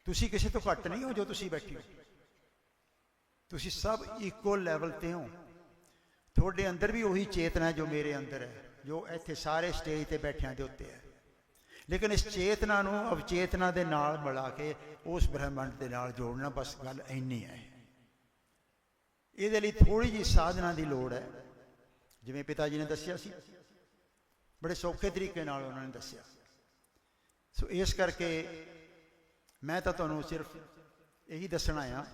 ਤੁਸੀਂ ਕਿਸੇ ਤੋਂ ਘੱਟ ਨਹੀਂ ਹੋ ਜੋ ਤੁਸੀਂ ਬੈਠੇ ਹੋ। ਤੁਸੀਂ ਸਭ ਇਕੁਅਲ ਲੈਵਲ ਤੇ ਹੋ। ਤੁਹਾਡੇ ਅੰਦਰ ਵੀ ਉਹੀ ਚੇਤਨਾ ਜੋ ਮੇਰੇ ਅੰਦਰ ਹੈ, ਜੋ ਇੱਥੇ ਸਾਰੇ ਸਟੇਜ ਤੇ ਬੈਠਿਆਂ ਦੇ ਉੱਤੇ ਹੈ। ਲੇਕਿਨ ਇਸ ਚੇਤਨਾ ਨੂੰ ਅਵਚੇਤਨਾ ਦੇ ਨਾਲ ਮਿਲਾ ਕੇ ਉਸ ਬ੍ਰਹਿਮੰਡ ਦੇ ਨਾਲ ਜੋੜਨਾ ਬਸ ਗੱਲ ਇੰਨੀ ਹੈ। ਇਹਦੇ ਲਈ ਥੋੜੀ ਜੀ ਸਾਧਨਾ ਦੀ ਲੋੜ ਹੈ। ਜਿਵੇਂ ਪਿਤਾ ਜੀ ਨੇ ਦੱਸਿਆ ਸੀ। ਬੜੇ ਸੌਖੇ ਤਰੀਕੇ ਨਾਲ ਉਹਨਾਂ ਨੇ ਦੱਸਿਆ। ਸੋ ਇਸ ਕਰਕੇ ਮੈਂ ਤਾਂ ਤੁਹਾਨੂੰ ਸਿਰਫ ਇਹੀ ਦੱਸਣਾ ਆ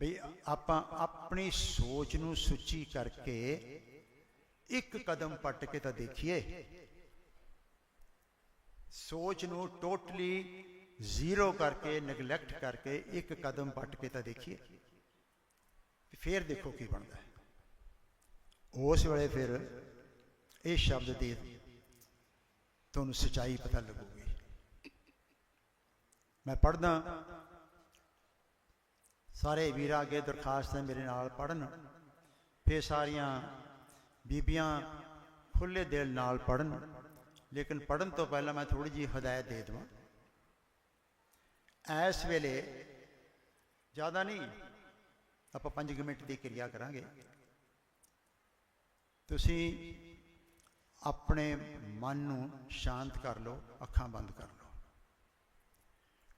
ਵੀ ਆਪਾਂ ਆਪਣੀ ਸੋਚ ਨੂੰ ਸੁੱਚੀ ਕਰਕੇ ਇੱਕ ਕਦਮ ਪੱਟ ਕੇ ਤਾਂ ਦੇਖੀਏ ਸੋਚ ਨੂੰ ਟੋਟਲੀ ਜ਼ੀਰੋ ਕਰਕੇ ਨੈਗਲੈਕਟ ਕਰਕੇ ਇੱਕ ਕਦਮ ਪੱਟ ਕੇ ਤਾਂ ਦੇਖੀਏ। ਤੇ ਫਿਰ ਦੇਖੋ ਕੀ ਬਣਦਾ ਹੈ। ਉਸ ਵੇਲੇ ਫਿਰ ਇਹ ਸ਼ਬਦ ਦੇ ਤੁਹਾਨੂੰ ਸਚਾਈ ਪਤਾ ਲੱਗੂਗੀ। ਮੈਂ ਪੜਦਾ ਸਾਰੇ ਵੀਰਾਂ ਅੱਗੇ ਦਰਖਾਸਤ ਹੈ ਮੇਰੇ ਨਾਲ ਪੜਨ ਫਿਰ ਸਾਰੀਆਂ ਬੀਬੀਆਂ ਖੁੱਲੇ ਦਿਲ ਨਾਲ ਪੜਨ ਲੇਕਿਨ ਪੜਨ ਤੋਂ ਪਹਿਲਾਂ ਮੈਂ ਥੋੜੀ ਜੀ ਹਦਾਇਤ ਦੇ ਦਵਾਂ। ਇਸ ਵੇਲੇ ਜ਼ਿਆਦਾ ਨਹੀਂ, ਆਪਾਂ 5 ਮਿੰਟ ਦੀ ਕਿਰਿਆ ਕਰਾਂਗੇ। ਤੁਸੀਂ ਆਪਣੇ ਮਨ ਨੂੰ ਸ਼ਾਂਤ ਕਰ ਲਓ, ਅੱਖਾਂ ਬੰਦ ਕਰ ਲਓ।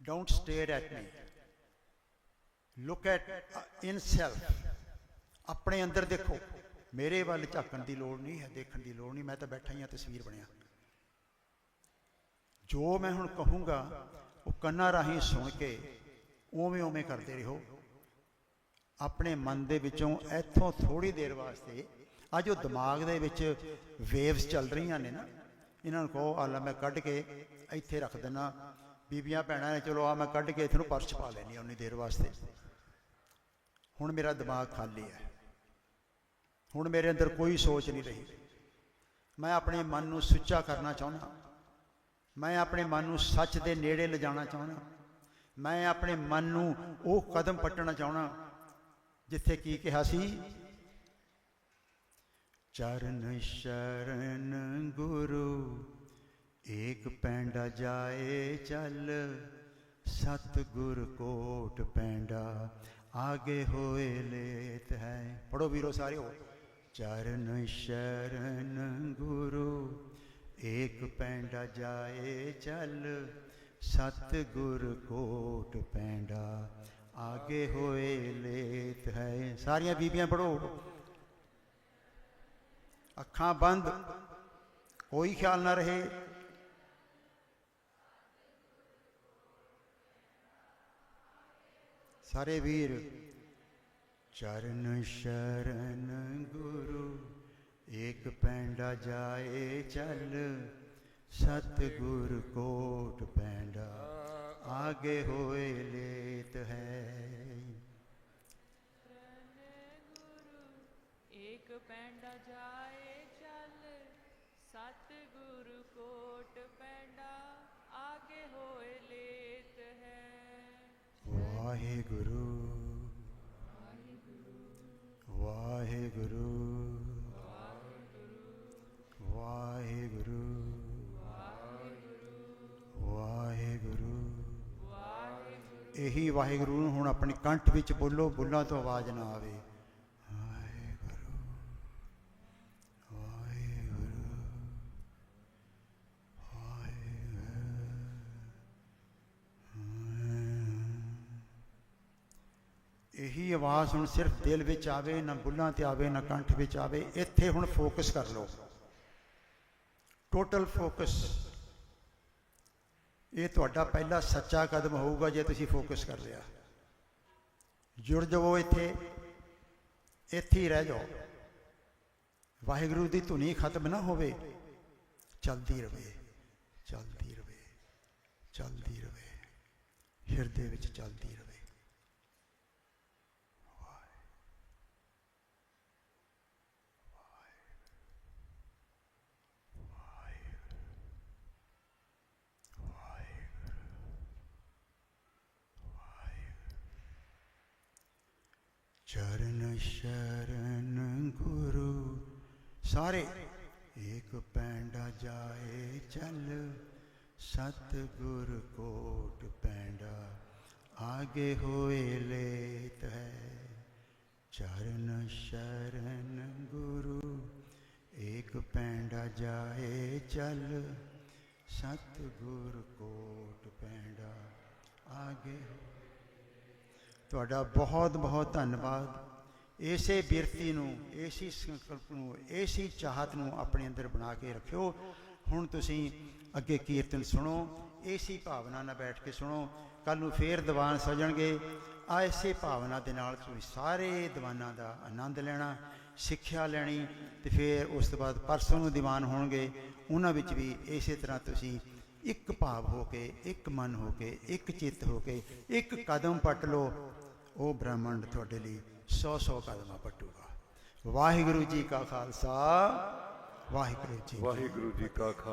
Don't stare at me look at in self ਆਪਣੇ ਅੰਦਰ ਦੇਖੋ। ਮੇਰੇ ਵੱਲ ਝਾਕਣ ਦੀ ਲੋੜ ਨਹੀਂ ਹੈ, ਦੇਖਣ ਦੀ ਲੋੜ ਨਹੀਂ। ਮੈਂ ਤਾਂ ਬੈਠਾ ਹੀ ਹਾਂ, ਤਸਵੀਰ ਬਣਿਆ। ਜੋ ਮੈਂ ਹੁਣ ਕਹੂੰਗਾ, ਉਹ ਕੰਨਾਂ ਰਾਹੀਂ ਸੁਣ ਕੇ ਉਵੇਂ ਉਵੇਂ ਕਰਦੇ ਰਹੋ। ਆਪਣੇ ਮਨ ਦੇ ਵਿੱਚੋਂ ਇੱਥੋਂ ਥੋੜੀ ਦੇਰ ਵਾਸਤੇ ਆ ਜੋ ਦਿਮਾਗ ਦੇ ਵਿੱਚ ਵੇਵਸ ਚੱਲ ਰਹੀਆਂ ਨੇ ਨਾ, ਇਹਨਾਂ ਨੂੰ ਕਹੋ ਆਲਾ ਮੈਂ ਕੱਢ ਕੇ ਇੱਥੇ ਰੱਖ ਦਿੰਨਾ। ਬੀਬੀਆਂ ਭੈਣਾਂ ਨੇ, ਚਲੋ ਆ ਮੈਂ ਕੱਢ ਕੇ ਇੱਥੇ ਨੂੰ ਪਰਸ 'ਚ ਪਾ ਲੈਣੀ ਉਨੀ ਦੇਰ ਵਾਸਤੇ। ਹੁਣ ਮੇਰਾ ਦਿਮਾਗ ਖਾਲੀ ਹੈ। ਹੁਣ ਮੇਰੇ ਅੰਦਰ ਕੋਈ ਸੋਚ ਨਹੀਂ ਰਹੀ। ਮੈਂ ਆਪਣੇ ਮਨ ਨੂੰ ਸੁੱਚਾ ਕਰਨਾ ਚਾਹੁੰਦਾ ਮੈਂ ਆਪਣੇ ਮਨ ਨੂੰ ਸੱਚ ਦੇ ਨੇੜੇ ਲਿਜਾਣਾ ਚਾਹੁੰਦਾ। ਮੈਂ ਆਪਣੇ ਮਨ ਨੂੰ ਉਹ ਕਦਮ ਪੱਟਣਾ ਚਾਹੁੰਦਾ, ਜਿੱਥੇ ਕੀ ਕਿਹਾ ਸੀ? ਚਰਨ ਸ਼ਰਨ ਗੁਰੂ, ਏਕ ਪੈਂਡਾ ਜਾਏ ਚੱਲ ਸਤ ਗੁਰ ਕੋਟ ਪੈਂਡਾ ਆਗੇ ਹੋਏ ਲੇਤ ਹੈ। ਪੜੋ ਵੀਰੋ ਸਾਰੇ ਹੋ ਚਰਨ ਸ਼ਰਨ ਗੁਰੂ ਏਕ ਪੈਂਡਾ ਜਾਏ ਚੱਲ ਸਤ ਗੁਰ ਕੋਟ ਪੈਂਡਾ। ਆਗੇ ਹੋਏ ਲੇਤ ਹੈ, ਸਾਰੀਆਂ ਬੀਬੀਆਂ ਪੜੋ ਅੱਖਾਂ ਬੰਦ, ਕੋਈ ਖਿਆਲ ਨਾ ਰਹੇ। ਸਾਰੇ ਵੀਰ, ਚਰਨ ਸ਼ਰਨ ਗੁਰੂ। ਏਕ ਪੈਂਡਾ ਜਾਏ ਚੱਲ ਸਤ ਗੁਰ ਕੋਟ ਪੈਂਡਾ ਆਗੇ ਹੋਏ ਲੇਤ ਹੈ। ਏਕ ਪੈਂਡਾ ਜਾਏ ਚੱਲ ਸਤ ਗੁਰੂ ਕੋਟ ਪੈਂਡਾ ਆਗੇ ਹੋਏ ਲੇਤ ਹੈ। ਵਾਹਿਗੁਰੂ ਵਾਹਿਗੁਰੂ ਵਾਹਿਗੁਰੂ ਇਹੀ ਵਾਹਿਗੁਰੂ ਨੂੰ ਹੁਣ ਆਪਣੇ ਕੰਠ ਵਿੱਚ ਬੋਲੋ, ਬੁੱਲਾਂ ਤੋਂ ਆਵਾਜ਼ ਨਾ ਆਵੇ। ਇਹੀ ਆਵਾਜ਼ ਹੁਣ ਸਿਰਫ ਦਿਲ ਵਿੱਚ ਆਵੇ, ਨਾ ਬੁੱਲਾਂ ਤੇ ਆਵੇ, ਨਾ ਕੰਠ ਵਿੱਚ ਆਵੇ। ਇੱਥੇ ਹੁਣ ਫੋਕਸ ਕਰ ਲਓ। ਟੋਟਲ ਫੋਕਸ ਇਹ ਤੁਹਾਡਾ ਪਹਿਲਾ ਸੱਚਾ ਕਦਮ ਹੋਊਗਾ ਜੇ ਤੁਸੀਂ ਫੋਕਸ ਕਰ ਲਿਆ ਜੁੜ ਜਾਵੋ ਇੱਥੇ ਇੱਥੇ ਹੀ ਰਹਿ ਜਾਓ। ਵਾਹਿਗੁਰੂ ਦੀ ਧੁਨੀ ਖਤਮ ਨਾ ਹੋਵੇ, ਚਲਦੀ ਰਵੇ ਚਲਦੀ ਰਵੇ ਚਲਦੀ ਰਵੇ, ਹਿਰਦੇ ਵਿੱਚ ਚਲਦੀ ਰਵੇ। ਚਰਨ ਸ਼ਰਨ ਗੁਰੂ, ਸਾਰੇ ਏਕ ਪੈਂਡਾ ਜਾਏ ਚੱਲ ਸਤ ਗੁਰ ਕੋਟ ਪੈਂਡਾ ਆਗੇ ਹੋਏ ਲੇਤ ਹੈ। ਚਰਨ ਸ਼ਰਨ ਗੁਰੂ, ਏਕ ਪੈਂਡਾ ਜਾਏ ਚੱਲ ਸਤ ਕੋਟ ਪੈਂਡਾ ਆਗੇ ਹੋਏ। ਤੁਹਾਡਾ ਬਹੁਤ ਬਹੁਤ ਧੰਨਵਾਦ। ਇਸੇ ਬਿਰਤੀ ਨੂੰ, ਇਸੇ ਸੰਕਲਪ ਨੂੰ, ਇਸੇ ਚਾਹਤ ਨੂੰ ਆਪਣੇ ਅੰਦਰ ਬਣਾ ਕੇ ਰੱਖਿਓ। ਹੁਣ ਤੁਸੀਂ ਅੱਗੇ ਕੀਰਤਨ ਸੁਣੋ, ਇਸੇ ਭਾਵਨਾ ਨਾਲ ਬੈਠ ਕੇ ਸੁਣੋ। ਕੱਲ ਨੂੰ ਫੇਰ ਦੀਵਾਨ ਸਜਣਗੇ। ਆ ਇਸੇ ਭਾਵਨਾ ਦੇ ਨਾਲ ਤੁਸੀਂ ਸਾਰੇ ਦੀਵਾਨਾਂ ਦਾ ਆਨੰਦ ਲੈਣਾ, ਸਿੱਖਿਆ ਲੈਣੀ ਤੇ ਫਿਰ ਉਸ ਤੋਂ ਬਾਅਦ ਪਰਸੋਂ ਨੂੰ ਦੀਵਾਨ ਹੋਣਗੇ। ਉਹਨਾਂ ਵਿੱਚ ਵੀ ਇਸੇ ਤਰ੍ਹਾਂ ਤੁਸੀਂ ਇੱਕ ਭਾਵ ਹੋ ਕੇ, ਇੱਕ ਮਨ ਹੋ ਕੇ, ਇੱਕ ਚਿੱਤ ਹੋ ਕੇ, ਇੱਕ ਕਦਮ ਪੱਟ ਲਓ। ਉਹ ਬ੍ਰਹਮੰਡ ਤੁਹਾਡੇ ਲਈ 100 100 ਕਦਮਾਂ ਪਟੂਗਾ ਵਾਹਿਗੁਰੂ ਜੀ ਕਾ ਖਾਲਸਾ ਵਾਹਿਗੁਰੂ ਜੀ ਵਾਹਿਗੁਰੂ ਜੀ ਕਾ ਖਾਲਸਾ